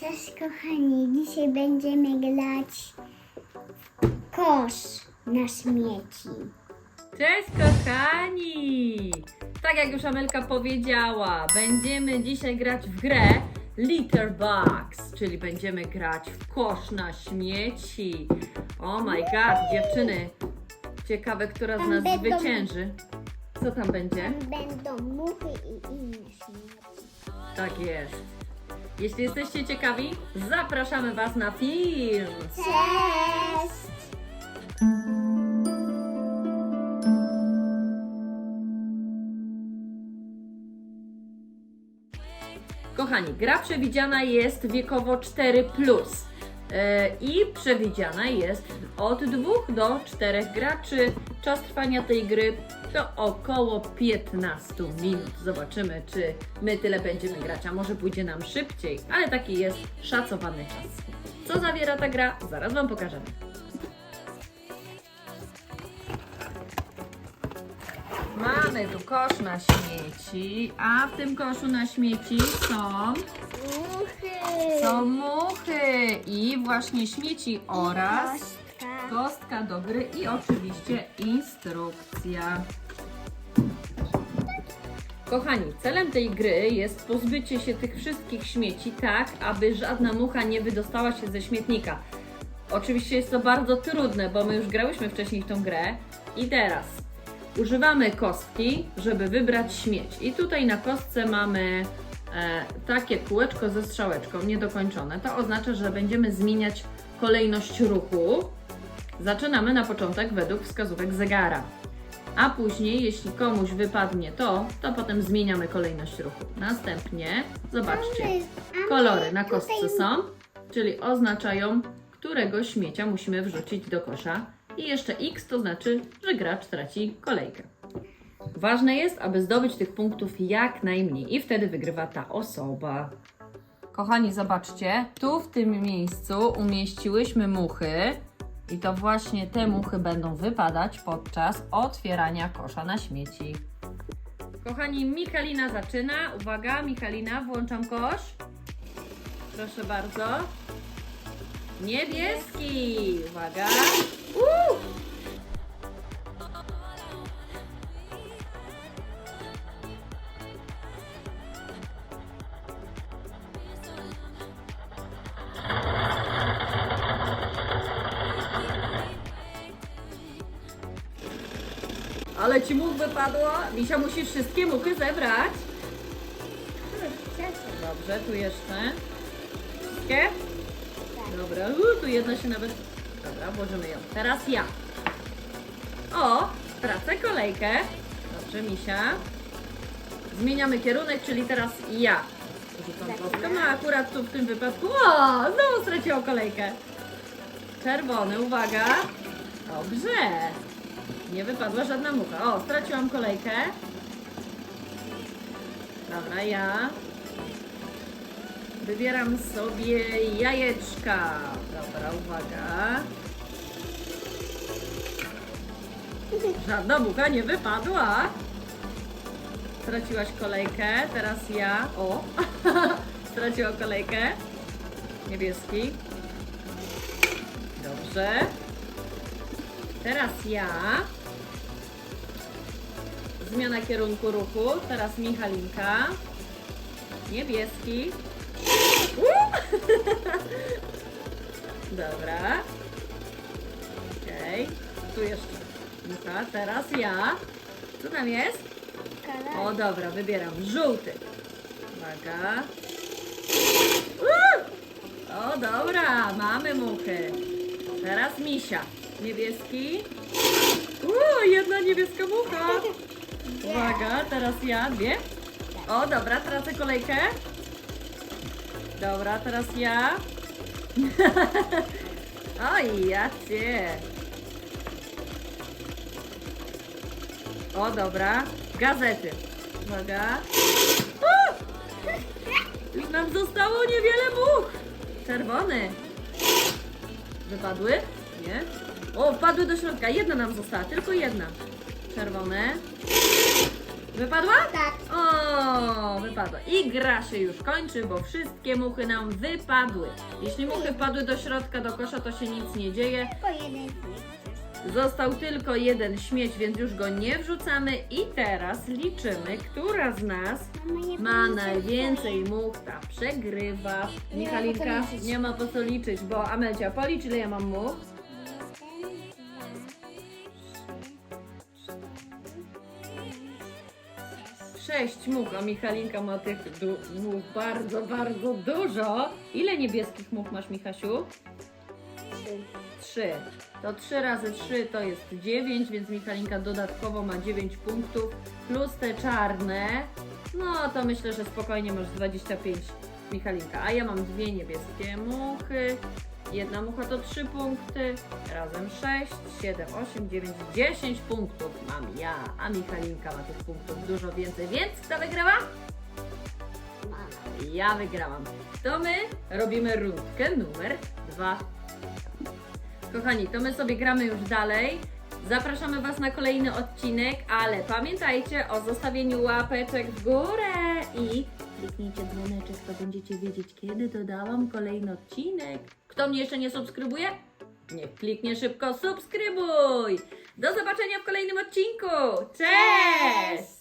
Cześć kochani, dzisiaj będziemy grać w kosz na śmieci. Cześć kochani! Tak jak już Amelka powiedziała, będziemy dzisiaj grać w grę Litter Box, czyli będziemy grać w kosz na śmieci. Oh my god, dziewczyny! Ciekawe, która z Tam nas będą- zwycięży. Co tam będzie? Tam będą muchy i inne śmieci. Tak jest. Jeśli jesteście ciekawi, zapraszamy Was na film! Cześć! Kochani, gra przewidziana jest wiekowo 4 e, i przewidziana jest od 2 do 4 graczy. Czas trwania tej gry to około 15 minut. Zobaczymy, czy my tyle będziemy grać, a może pójdzie nam szybciej, ale taki jest szacowany czas. Co zawiera ta gra? Zaraz Wam pokażemy. Mamy tu kosz na śmieci, a w tym koszu na śmieci są Muchy! są muchy i właśnie śmieci oraz Kostka. do gry i oczywiście instrukcja. Kochani, celem tej gry jest pozbycie się tych wszystkich śmieci tak, aby żadna mucha nie wydostała się ze śmietnika. Oczywiście jest to bardzo trudne, bo my już grałyśmy wcześniej w tą grę i teraz używamy kostki, żeby wybrać śmieć. I tutaj na kostce mamy takie kółeczko ze strzałeczką niedokończone. To oznacza, że będziemy zmieniać kolejność ruchu. Zaczynamy na początek według wskazówek zegara. A później, jeśli komuś wypadnie to, to potem zmieniamy kolejność ruchu. Następnie, zobaczcie, kolory na kostce są, czyli oznaczają, którego śmiecia musimy wrzucić do kosza. I jeszcze X to znaczy, że gracz traci kolejkę. Ważne jest, aby zdobyć tych punktów jak najmniej i wtedy wygrywa ta osoba. Kochani, zobaczcie, tu w tym miejscu umieściłyśmy muchy i to właśnie te muchy będą wypadać podczas otwierania kosza na śmieci. Kochani, Michalina zaczyna. Uwaga, Michalina, włączam kosz. Proszę bardzo. Niebieski! Uwaga! Uuu! Ale ci much wypadło. Misia, musisz wszystkie muchy zebrać. Dobrze, tu jeszcze. Wszystkie? Dobra, u, tu jedna się nawet... Dobra, włożymy ją. Teraz ja. O, tracę kolejkę. Dobrze, Misia. Zmieniamy kierunek, czyli teraz ja. Rzucam kostkę, no akurat tu w tym wypadku... O, znowu straciłam kolejkę. Czerwony, uwaga. Dobrze. Nie wypadła żadna mucha. O, straciłam kolejkę. Dobra, ja. Wybieram sobie jajeczka. Dobra, uwaga. Żadna mucha nie wypadła. Straciłaś kolejkę. Teraz ja. O! Straciła kolejkę. Niebieski. Dobrze. Teraz ja. Zmiana kierunku ruchu. Teraz Michalinka. Niebieski. Uuu! Dobra. Okej. Tu jeszcze. Mucha. Teraz ja. Co tam jest? O, dobra, wybieram. Żółty. Uwaga. Uuu! O, dobra, mamy muchy. Teraz misia. Niebieski. Uuu, jedna niebieska mucha. Uwaga, teraz ja. Dwie. O, dobra, tracę kolejkę. Dobra, teraz ja. Oj, ja cię. O, dobra. Gazety. Uwaga. Już nam zostało niewiele much. Czerwony. Wypadły? Nie. O, wpadły do środka. Jedna nam została, tylko jedna. Czerwone. Wypadła? Tak. O, wypadła. I gra się już kończy, bo wszystkie muchy nam wypadły. Jeśli muchy wpadły do środka, do kosza, to się nic nie dzieje. Tylko jeden. Został tylko jeden śmieć, więc już go nie wrzucamy. I teraz liczymy, która z nas ma najwięcej much, ta przegrywa. Michalinka, po nie ma po co liczyć, bo Amelcia, policz ile ja mam much. Sześć much, a Michalinka ma tych du- much bardzo, bardzo dużo. Ile niebieskich much masz, Michasiu? Trzy. To trzy razy trzy to jest dziewięć, więc Michalinka dodatkowo ma dziewięć punktów. Plus te czarne, no to myślę, że spokojnie masz 25 Michalinka. A ja mam dwie niebieskie muchy. Jedna mucha to 3 punkty, razem 6, 7, 8, 9, 10 punktów mam ja, a Michalinka ma tych punktów dużo więcej, więc kto wygrywa? Mama. Ja wygrałam. To my robimy rundkę numer dwa. Kochani, to my sobie gramy już dalej. Zapraszamy Was na kolejny odcinek, ale pamiętajcie o zostawieniu łapeczek w górę i kliknijcie dzwoneczek, to będziecie wiedzieć, kiedy dodałam kolejny odcinek. Kto mnie jeszcze nie subskrybuje? Niech kliknie szybko subskrybuj! Do zobaczenia w kolejnym odcinku! Cześć!